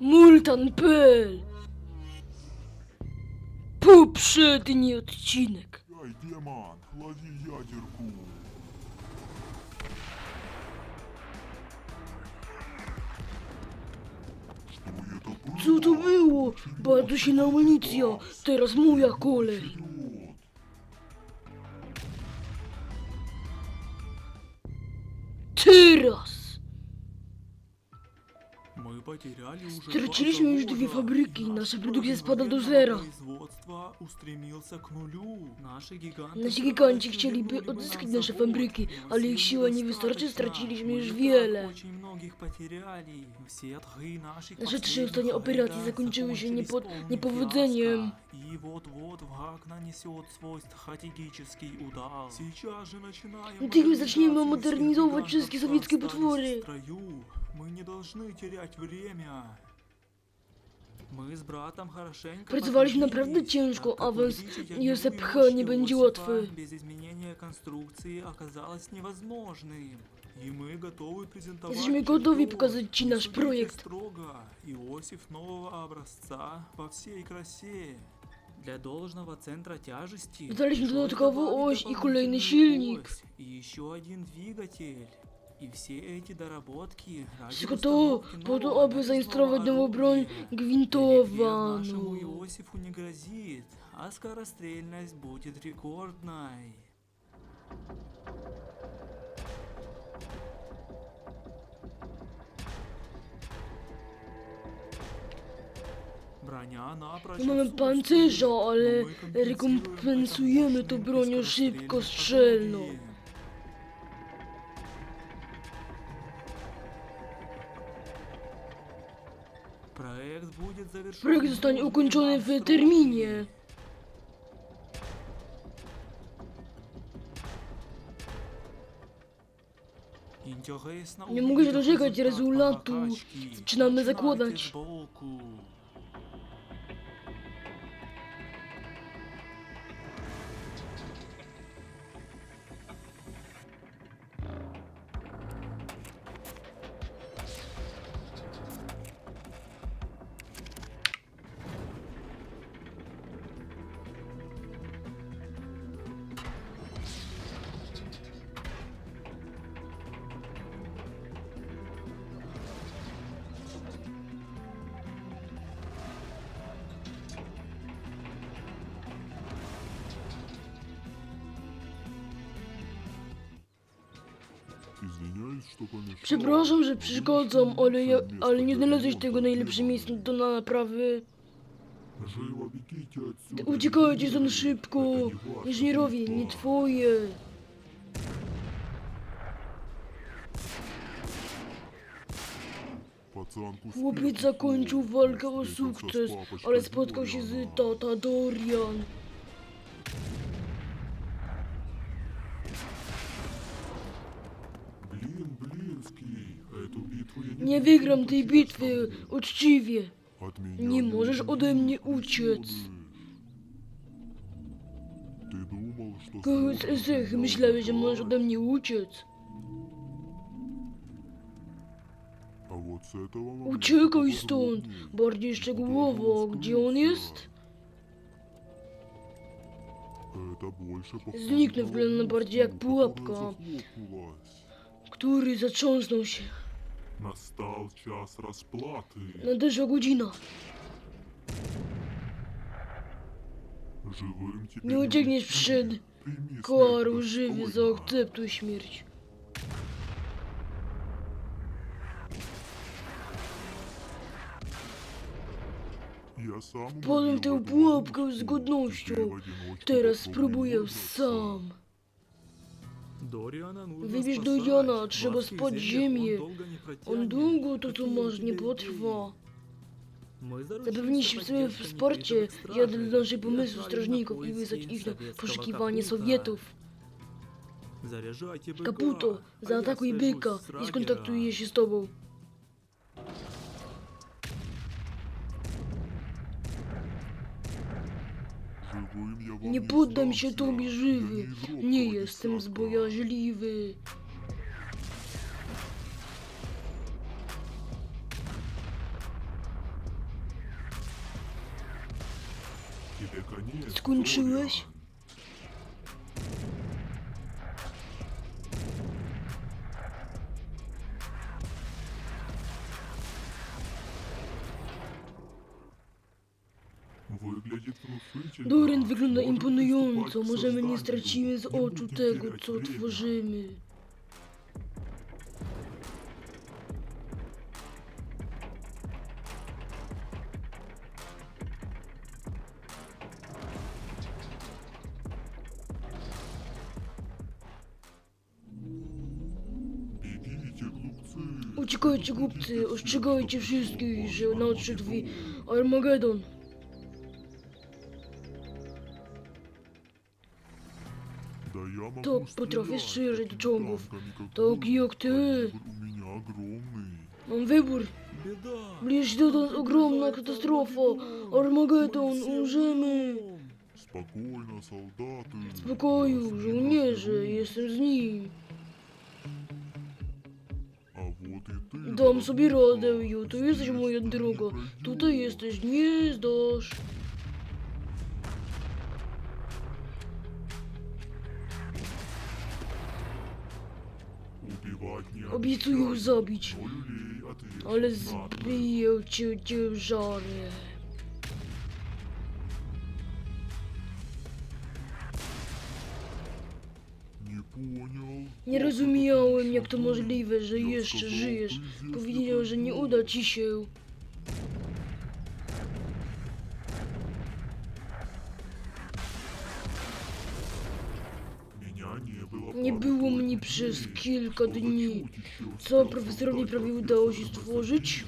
Multan.pl Poprzedni odcinek. Ej, demon, jadierku. Co to było? Bardzo się na amunicja. Teraz moja kolej. Teraz. Straciliśmy już dwie fabryki. Nasza produkcja spada do zera. Nasi giganci chcieliby odzyskać nasze fabryki, ale ich siła nie wystarczy. Straciliśmy już wiele. Nasze trzy ostatnie operacje zakończyły się niepo niepowodzeniem. Natychmiast zaczniemy modernizować wszystkie sowieckie potwory. Мы не должны терять время. Мы с братом хорошенько Призывали направду тенечку, а вы, если Пх не бандиотвы. Без изменения конструкции оказалось невозможным. И мы готовы презентовать... Если мы готовы показать чи наш проект. Строго. Иосиф нового образца во всей красе. Для должного центра тяжести... Дальше для такого ось и кулейный щельник. И еще один двигатель. И все эти доработки ради Wszystko to установки po to, нового aby zainstalować nową broń орудия. нашему gwintowaną. Иосифу не грозит, а скорострельность будет рекордной. Броня напрочь Nie mamy отсутствует, pancerza, но ale мы компенсируем rekompensujemy это to мощным bronią скорострельным szybkostrzelną. орудием. Проект будет завершен Projekt в zostanie нужные ukończony нам w сроки. terminie. Интересно Nie mogę się увидеть doczekać результат rezultatu. прокачки. Zaczynamy Начинайте zakładać. Przepraszam, że przeszkadzam, ale, ja, ale nie znalazłeś tego najlepszego miejsca do na naprawy. Uciekajcie stąd szybko! Inżynierowie, nie twoje! Chłopiec zakończył walkę o sukces, ale spotkał się z tata Dorian. Nie wygram tej bitwy uczciwie. Nie możesz ode mnie uciec. Kochut Esych, myślałeś, że możesz ode mnie uciec. Uciekaj stąd! Bardziej szczegółowo, gdzie on jest? Zniknę wygląda bardziej jak pułapka, który zatrząsnął się. Настал час расплаты. Nadeszła godzina. Живым тебе Nie uciekniesz уйти. przed Прими karą смерть żywy, достойно. zaakceptuj śmierć. Я сам Wpadłem w tę уловил эту pułapkę ловушку. z godnością. Теперь в одиночку Teraz попробуй spróbuję выбраться. sam. Дориана нужно Wybierz do Jona, trzeba spać ziemię. On długo to tu może nie potrwa. Zapewniliśmy sobie wsparcie dla naszych pomysłów strażników i wysłać ich na poszukiwanie Sowietów. Kaputo, zaatakuj byka i skontaktuję się z tobą. Nie poddam się tobie żywy. Nie jestem zbojaźliwy. Skończyłeś? Doren wygląda imponująco. Możemy nie stracimy z oczu tego, co tworzymy. Uciekajcie głupcy, ostrzegajcie wszystkich, że nadszedł Armagedon. To potrafię strzelać do czołgów. Tak jak ty. Mam wybór. Bliż dotąd ogromna katastrofa. Armagedon, umrzemy. Spokojna, soldaty. Spokoju, żołnierze, jestem z nim. Dam sobie radę, Ju, tu jesteś moja droga. Tutaj jesteś, nie zdasz. Obiecuję zabić. Ale zbiję cię ciężarnie. Nie rozumiałem, jak to możliwe, że jeszcze żyjesz. Powiedział, że nie uda ci się. Nie było mnie przez kilka dni. Co profesorowi prawie udało się stworzyć?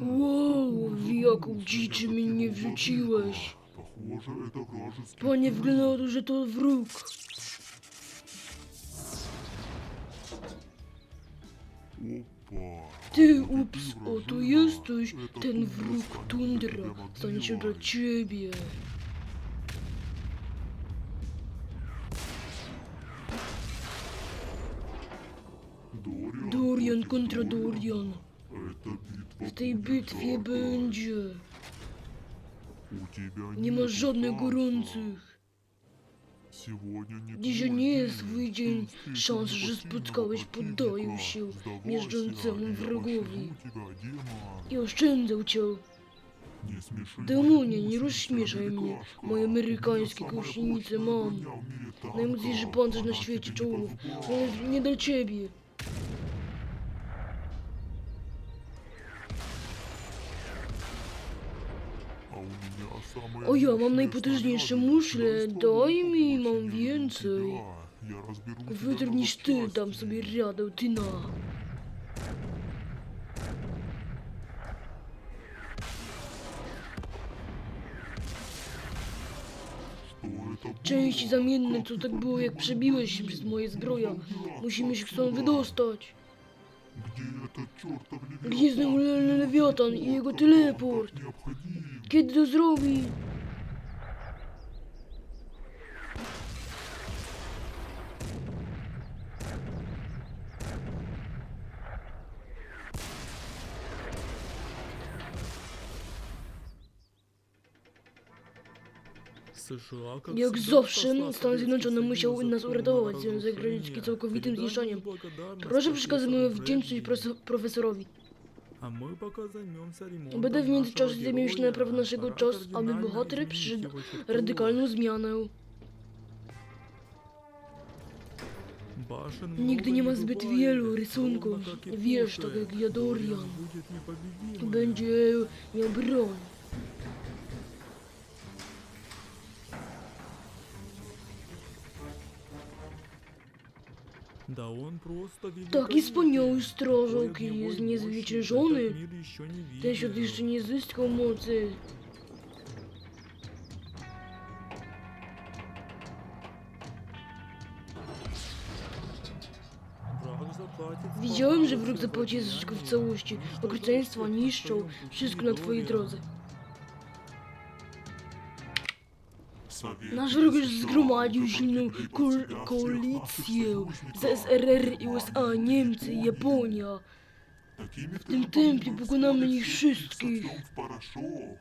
Wow, jaką dziczy mi nie wrzuciłeś. Panie, wygląda że to wróg. Ty, ups, oto jesteś, ten wróg tundra. Stanie się dla ciebie. Dorian kontra Dorian. W tej bitwie będzie. Nie ma żadnych gorących. Dzisiaj nie jest twój dzień szans, że spotkałeś poddaję się mieszczącemu wrogowi i oszczędzał cię. Demonie, nie rozśmieszaj mnie. Moje amerykańskie gąsienice mam. Najmocniejszy pancerz na świecie czołgów. On jest nie dla ciebie. O ja mam najpotężniejsze muszle, daj mi, mam więcej. Wytr niż ty, dam sobie radę, ty na. Części zamienne, co tak było jak przebiłeś się przez moje zbroja. Musimy się stąd wydostać. Gdzie jest ten lewiatan i jego teleport? Kiedy to zrobi? Jak zawsze, Stan Zjednoczony musiał nas uratować Związek Radziecki całkowitym zniszczeniem. Proszę przekazać moją wdzięczność profesorowi. Będę w międzyczasie zajmił się naprawą naszego czasu, aby bohater przyszedł radykalną zmianę. Nigdy nie ma zbyt wielu rysunków. Wiesz, tak jak Jadorian. Będzie miał broń. Да он просто Taki великолепен. wspaniały strażak Ой, огневой jest мощи niezwyciężony. этот мир еще не Ten świat видел. jeszcze nie zyskał mocy. Враг заплатит Widziałem, że сполна wróg за zapłaci za wszystko w злодеяния. całości. Уничтожает Okrucieństwa всех на niszczą своем пути wszystko na twojej недоволен. drodze. Nasz wróg już Тысячи zgromadził Народов silną погибли ko под себя всех koalicję наших z союзников. SRR i USA, Niemcy i Japonia. Такими W tym темпами tempie мы pokonamy вскоре ich всех wszystkich. сотрем в порошок.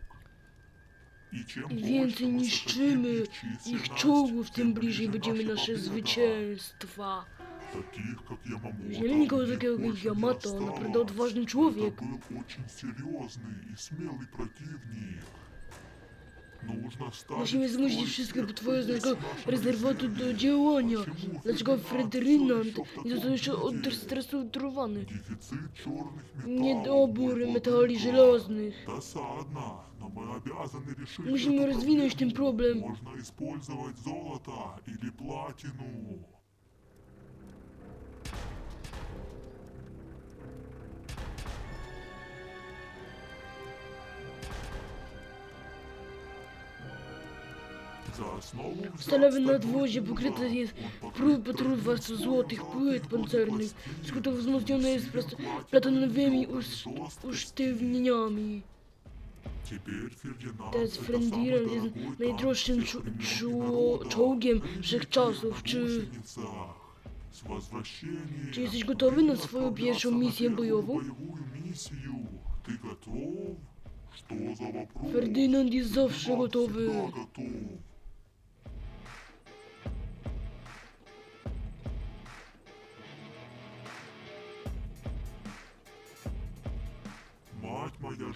И чем Im больше więcej мы niszczymy сократим их ich численность, czołgów, тем tym bliżej ближе będziemy наша nasze победа. zwycięstwa. Таких, как Ямамото, Nie mieli nikogo у них takiego jak больше не Yamato, осталось. naprawdę odważny człowiek. Это был очень серьезный и смелый противник. Нужно ставить Musimy zmusić кровь wszystkich всех potwornego из нашего rezerwatu резерва. do działania. Почему Dlaczego Фердинанд Ferdynand всё еще в nie został таком jeszcze виде? odstresurowany? Дефицит черных металлов. Niedobór мой metali владыка. żelaznych. Досадно, но мы обязаны решить Musimy эту rozwinąć ten проблему. problem. Можно использовать золото или платину. Stalowe nadwozie pokryte jest trójwarstwą złotych płyt pancernych. Skuto wzmocnione jest platonowymi usztywnieniami. Teraz Frendirem jest najdroższym czołgiem wszechczasów. Czy... Czy jesteś gotowy na swoją pierwszą misję bojową? Ferdynand jest zawsze gotowy.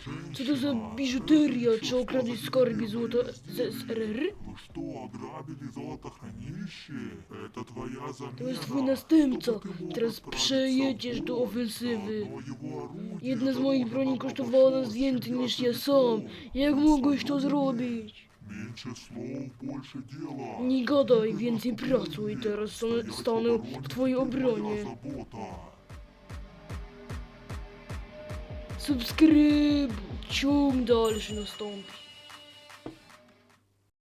Co to za женщина, biżuteria? это Czy еще okradłeś что за skarby деревня złota z здесь? SRR? Вы что, ограбили золотохранилище? Это твоя замена. To jest twój następca. чтобы ты мог Teraz отправиться przejedziesz в do бой. ofensywy. Заодно его орудие Jedna z moich broni дороже kosztowała nas обошлось więcej тебя niż ja целиком. sam. Jak mogłeś to zrobić? Меньше слов, больше дела. Nie gadaj, więcej pracuj. Teraz stanę, stanę w twojej obronie. субскриб. Чем дальше наступит?